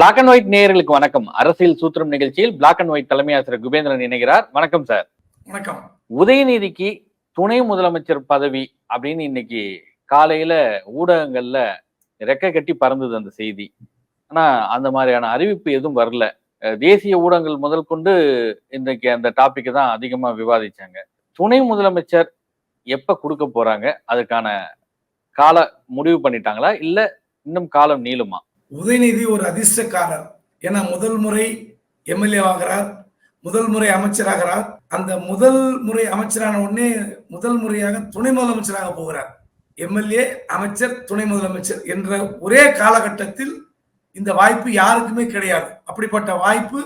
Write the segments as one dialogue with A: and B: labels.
A: Black and white நேயர்களுக்கு வணக்கம். அரசியல் சூத்திரம் நிகழ்ச்சியில் பிளாக் அண்ட் ஒயிட் தலைமை ஆசிரியர் குபேந்திரன் இணைகிறார். வணக்கம் சார்
B: வணக்கம்.
A: உதயநிதிக்கு துணை முதலமைச்சர் பதவி அப்படின்னு இன்னைக்கு காலையில ஊடகங்கள்ல ரெக்க கட்டி பறந்தது அந்த செய்தி. ஆனா அந்த மாதிரியான அறிவிப்பு எதுவும் வரல. தேசிய ஊடகங்கள் முதல் கொண்டு இன்றைக்கு அந்த டாபிக் தான் அதிகமா விவாதிச்சாங்க. துணை முதலமைச்சர் எப்ப கொடுக்க போறாங்க? அதுக்கான கால முடிவு பண்ணிட்டாங்களா? இல்ல இன்னும் காலம் நீளுமா?
B: உதயநிதி ஒரு அதிர்ஷ்டக்காரர். ஏன்னா முதல் முறை எம்எல்ஏ ஆகிறார் முதல் முறை அமைச்சராகிறார். அந்த முதல் முறை அமைச்சரான உடனே முதல் முறையாக துணை முதலமைச்சராக போகிறார். எம்எல்ஏ அமைச்சர் துணை முதலமைச்சர் என்ற ஒரே காலகட்டத்தில் இந்த வாய்ப்பு யாருக்குமே கிடையாது. அப்படிப்பட்ட வாய்ப்பு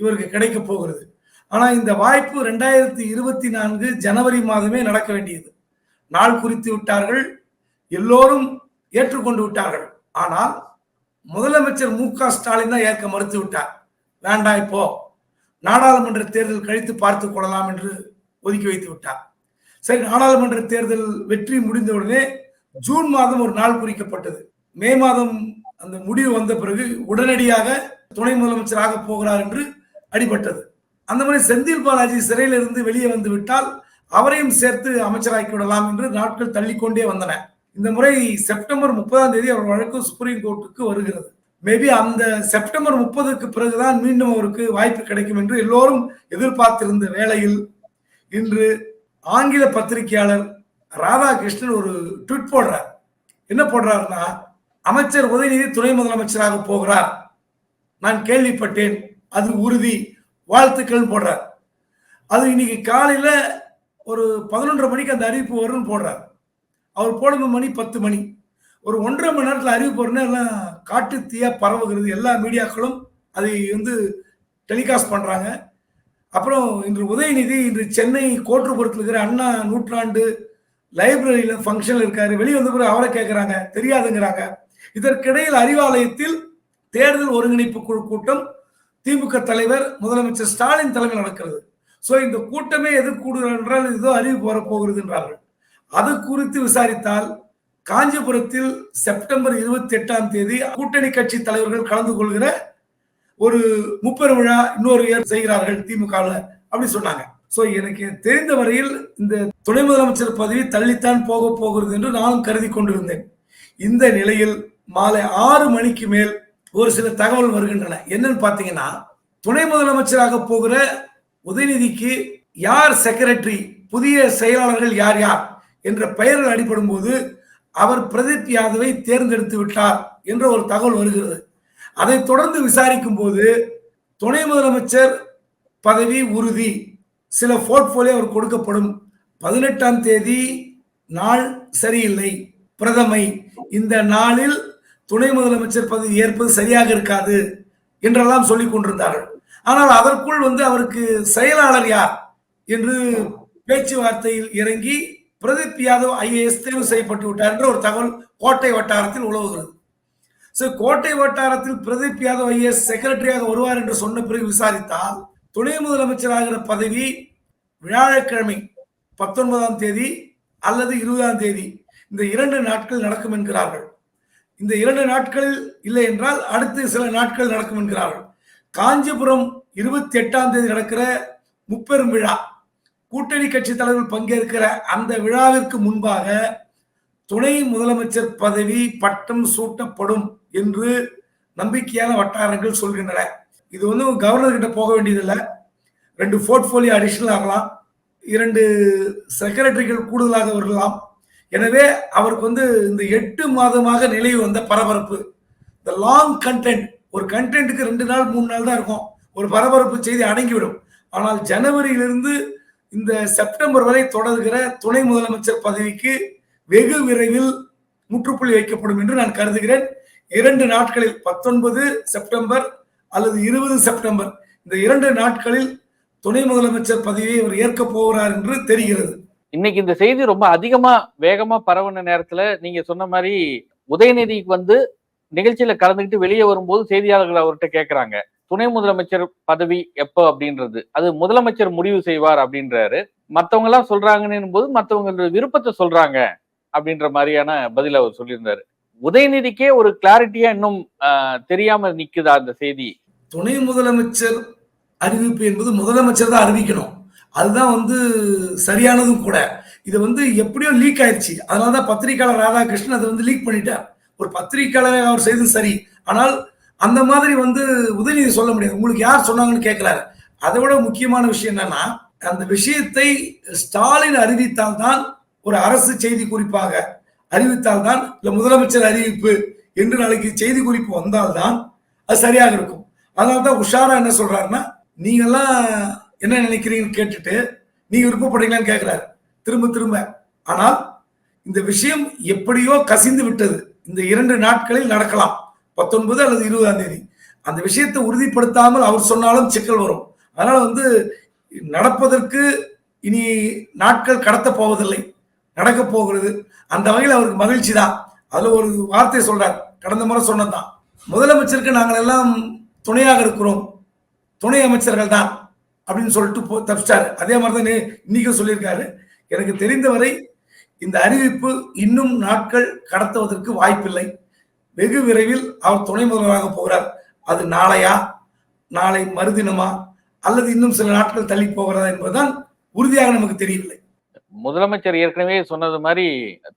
B: இவருக்கு கிடைக்க போகிறது. ஆனால் இந்த வாய்ப்பு ரெண்டாயிரத்தி இருபத்தி நான்கு ஜனவரி மாதமே நடக்க வேண்டியது. நாள் குறித்து விட்டார்கள் எல்லோரும் ஏற்றுக்கொண்டு விட்டார்கள். ஆனால் முதலமைச்சர் மு க ஸ்டாலின் தான் ஏற்க மறுத்து விட்டார். வேண்டாம் இப்போ நாடாளுமன்ற தேர்தல் கழித்து பார்த்து கொள்ளலாம் என்று ஒதுக்கி வைத்து விட்டார். சரி நாடாளுமன்ற தேர்தல் வெற்றி முடிந்தவுடனே ஜூன் மாதம் ஒரு நாள் குறிக்கப்பட்டது. மே மாதம் அந்த முடிவு வந்த பிறகு உடனடியாக துணை முதலமைச்சராக போகிறார் என்று அடிபட்டது. அந்த மாதிரி செந்தில் பாலாஜி சிறையிலிருந்து வெளியே வந்து விட்டால் அவரையும் சேர்த்து அமைச்சராக்கி விடலாம் என்று நாட்கள் தள்ளிக்கொண்டே வந்தன. இந்த முறை செப்டம்பர் முப்பதாம் தேதி அவர் வழக்கு சுப்ரீம் கோர்ட்டுக்கு வருகிறது. மேபி அந்த செப்டம்பர் முப்பதுக்கு பிறகுதான் மீண்டும் அவருக்கு வாய்ப்பு கிடைக்கும் என்று எல்லோரும் எதிர்பார்த்திருந்த வேளையில் இன்று ஆங்கில பத்திரிகையாளர் ராதாகிருஷ்ணன் ஒரு ட்வீட் போடுறார். என்ன போடுறாருன்னா அமைச்சர் உதயநிதி துணை முதலமைச்சராக போகிறார். நான் கேள்விப்பட்டேன். அது உறுதி. வாழ்த்துக்கள் போடுறார். அது இன்னைக்கு காலையில ஒரு பதினொன்றரை மணிக்கு அந்த அறிவிப்பு வரும்னு போடுறார். அவர் போடும் மணி பத்து மணி. ஒரு ஒன்றரை மணி நேரத்தில் அறிவிப்பு வரும்னா எல்லாம் காட்டு தீயா பரவுகிறது. எல்லா மீடியாக்களும் அதை வந்து டெலிகாஸ்ட் பண்ணுறாங்க அப்புறம் இன்று உதயநிதி இன்று சென்னை கோட்டுப்புறத்தில் இருக்கிற அண்ணா நூற்றாண்டு லைப்ரரியில் ஃபங்க்ஷன் இருக்காரு. வெளியே வந்த பிறகு அவரை கேட்குறாங்க தெரியாதுங்கிறாங்க. இதற்கிடையில் அறிவாலயத்தில் தேர்தல் ஒருங்கிணைப்பு குழு கூட்டம் திமுக தலைவர் முதலமைச்சர் ஸ்டாலின் தலைமையில் நடக்கிறது. ஸோ இந்த கூட்டமே எது என்றால் ஏதோ அறிவிப்பு வரப்போகிறது என்றார்கள் அது குறித்து விசாரித்தால் காஞ்சிபுரத்தில் செப்டம்பர் இருபத்தி எட்டாம் தேதி கூட்டணி கட்சி தலைவர்கள் கலந்து கொள்கிற ஒரு முப்பெரு விழா இன்னொரு ஏர் செய்கிறார்கள் திமுக அப்படி சொன்னாங்க. ஸோ எனக்கு தெரிந்த வரையில் இந்த துணை முதலமைச்சர் பதவி தள்ளித்தான் போக போகிறது என்று நானும் கருதி கொண்டிருந்தேன். இந்த நிலையில் மாலை ஆறு மணிக்கு மேல் ஒரு சில தகவல் வருகின்றன. என்னன்னு பார்த்தீங்கன்னா துணை முதலமைச்சராக போகிற உதயநிதிக்கு யார் செக்ரட்டரி புதிய செயலாளர்கள் யார் யார்? என்ற பெயர்கள் அடிப்படும் போது அவர் பிரதீப் யாதவை தேர்ந்தெடுத்து விட்டார் என்ற ஒரு தகவல் வருகிறது. அதை தொடர்ந்து விசாரிக்கும் போது துணை முதலமைச்சர் பதவி உறுதி சில போர்ட்போலியோ அவர் கொடுக்கப்படும். பதினெட்டாம் தேதி நாள் சரியில்லை. பிரதமை இந்த நாளில் துணை முதலமைச்சர் பதவி ஏற்பது சரியாக இருக்காது என்றெல்லாம் சொல்லிக் கொண்டிருந்தார்கள். ஆனால் அதற்குள் வந்து அவருக்கு செயலாளர் யார் என்று பேச்சுவார்த்தையில் இறங்கி பிரதீப் யாதவ் ஐஏஎஸ் தேர்வு செய்யப்பட்டு விட்டார் என்ற ஒரு தகவல் கோட்டை வட்டாரத்தில் உழவுகிறது சோ கோட்டை வட்டாரத்தில் பிரதீப் யாதவ் ஐஏஎஸ் செக்ரட்டரியாக வருவார் என்று சொன்ன பிறகு விசாரித்தால் துணை முதலமைச்சராகிற பதவி வியாழக்கிழமை பத்தொன்பதாம் தேதி அல்லது இருபதாம் தேதி இந்த இரண்டு நாட்கள் நடக்கும் என்கிறார்கள். இந்த இரண்டு நாட்கள் இல்லை என்றால் அடுத்து சில நாட்கள் நடக்கும் என்கிறார்கள். காஞ்சிபுரம் இருபத்தி எட்டாம் தேதி நடக்கிற முப்பெரும் விழா கூட்டணி கட்சி தலைவர்கள் பங்கேற்கிற அந்த விழாவிற்கு முன்பாக துணை முதலமைச்சர் பதவி பட்டம் சூட்டப்படும் என்று நம்பிக்கையான வட்டாரங்கள் சொல்கின்றன. இது வந்து கவர்னர் கிட்ட போக வேண்டியதில்லை. ரெண்டு போர்ட்போலியோ அடிஷனல் ஆகலாம். இரண்டு செக்ரட்டரிகள் கூடுதலாக வரலாம் எனவே அவருக்கு வந்து இந்த எட்டு மாதமாக நிலவி வந்த பரபரப்பு. இந்த லாங் கண்டென்ட் ஒரு கண்டென்ட்டுக்கு ரெண்டு நாள் மூணு நாள் தான் இருக்கும். ஒரு பரபரப்பு செய்தி அடங்கிவிடும். ஆனால் ஜனவரியிலிருந்து இந்த செப்டம்பர் வரை தொடர்கிற துணை முதலமைச்சர் பதவிக்கு வெகு விரைவில் முற்றுப்புள்ளி வைக்கப்படும் என்று நான் கருதுகிறேன். இரண்டு நாட்களில் பத்தொன்பது செப்டம்பர் அல்லது இருபது செப்டம்பர். இந்த இரண்டு நாட்களில் துணை முதலமைச்சர் பதவியை அவர் ஏற்க போகிறார் என்று தெரிகிறது.
A: இன்னைக்கு இந்த செய்தி ரொம்ப அதிகமா வேகமா பரவுன நேரத்துல நீங்க சொன்ன மாதிரி உதயநிதிக்கு வந்து நிகழ்ச்சியில கலந்துக்கிட்டு வெளியே வரும்போது செய்தியாளர்கள் அவர்கிட்ட கேட்கிறாங்க துணை முதலமைச்சர் பதவி எப்போ அப்படின்றது. அது முதலமைச்சர் முடிவு செய்வார் அப்படின்றாரு. மற்றவங்க எல்லாம் சொல்றாங்கன்னு போது மற்றவங்களோட விருப்பத்தை சொல்றாங்க அப்படின்ற மாதிரியான பதில் அவர் சொல்லியிருந்தாரு. உதயநிதிக்கே ஒரு கிளாரிட்டியா இன்னும் தெரியாம நிக்குதா அந்த செய்தி?
B: துணை முதலமைச்சர் அறிவிப்பு என்பது முதலமைச்சர் தான் அறிவிக்கணும். அதுதான் வந்து சரியானதும் கூட. இது வந்து எப்படியோ லீக் ஆயிடுச்சு அதனாலதான் பத்திரிகையாளர் ராதாகிருஷ்ணன் அதை வந்து லீக் பண்ணிட்டார். ஒரு பத்திரிகையாளர் அவர் செய்தது சரி. ஆனால் அந்த மாதிரி வந்து உதயநிதி சொல்ல முடியாது. உங்களுக்கு யார் சொன்னாங்கன்னு கேட்கிறாரு. அதை விட முக்கியமான விஷயம் என்னன்னா அந்த விஷயத்தை ஸ்டாலின் அறிவித்தால் தான் ஒரு அரசு செய்தி குறிப்பாக அறிவித்தால் தான் இல்லை முதலமைச்சர் அறிவிப்பு என்று நாளைக்கு செய்தி குறிப்பு வந்தால்தான் அது சரியாக இருக்கும். அதனால தான் உஷாரா என்ன சொல்றாருன்னா நீங்கெல்லாம் என்ன நினைக்கிறீங்கன்னு கேட்டுட்டு நீங்க விருப்பப்படுறீங்களான்னு கேட்கிறாரு. திரும்ப திரும்ப. ஆனால் இந்த விஷயம் எப்படியோ கசிந்து விட்டது. இந்த இரண்டு நாட்களில் நடக்கலாம். பத்தொன்பது அல்லது இருபதாம் தேதி. அந்த விஷயத்தை உறுதிப்படுத்தாமல் அவர் சொன்னாலும் சிக்கல் வரும். அதனால வந்து நடப்பதற்கு இனி நாட்கள் கடத்த போவதில்லை. நடக்க போகிறது. அந்த வகையில் அவருக்கு மகிழ்ச்சி தான். அதில் ஒரு வார்த்தை சொல்றார். கடந்த முறை சொன்னதான் முதலமைச்சருக்கு நாங்கள் எல்லாம் துணையாக இருக்கிறோம். துணை அமைச்சர்கள் தான் அப்படின்னு சொல்லிட்டு போ தப்பிச்சிட்டாரு. அதே மாதிரி தான் இன்னைக்கும் சொல்லியிருக்காரு. எனக்கு தெரிந்தவரை இந்த அறிவிப்பு இன்னும் நாட்கள் கடத்துவதற்கு வாய்ப்பில்லை. வெகு விரைவில் அவர் துணை முதல்வராக போகிறார். அது நாளையா? நாளை மறுதினமா? அல்லது இன்னும் சில நாட்கள் தள்ளி போகிறதா என்பதுதான் உறுதியாக நமக்கு தெரியவில்லை.
A: முதலமைச்சர் ஏற்கனவே சொன்னது மாதிரி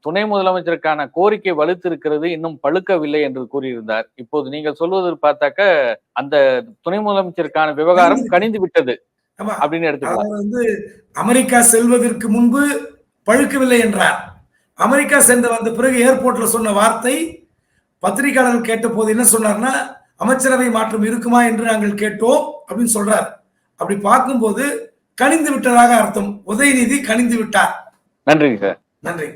A: துணை முதலமைச்சருக்கான கோரிக்கை வலுத்திருக்கிறது இன்னும் பழுக்கவில்லை என்று கூறியிருந்தார். இப்போது நீங்கள் சொல்வது பார்த்தாக்க அந்த துணை முதலமைச்சருக்கான விவகாரம் கனிந்து விட்டது அப்படின்னு எடுத்துக்கலாம்.
B: அவர் வந்து அமெரிக்கா செல்வதற்கு முன்பு பழுக்கவில்லை என்றார். அமெரிக்கா சென்று வந்த பிறகு ஏர்போர்ட்ல சொன்ன வார்த்தை பத்திரிகையாளர்கள் கேட்ட போது என்ன சொன்னார்னா அமைச்சரவை மாற்றம் இருக்குமா என்று நாங்கள் கேட்டோம் அப்படின்னு சொல்றார். அப்படி பார்க்கும்போது கனிந்து விட்டதாக அர்த்தம். உதயநிதி கனிந்து விட்டார்
A: நன்றிங்க சார்.
B: நன்றி.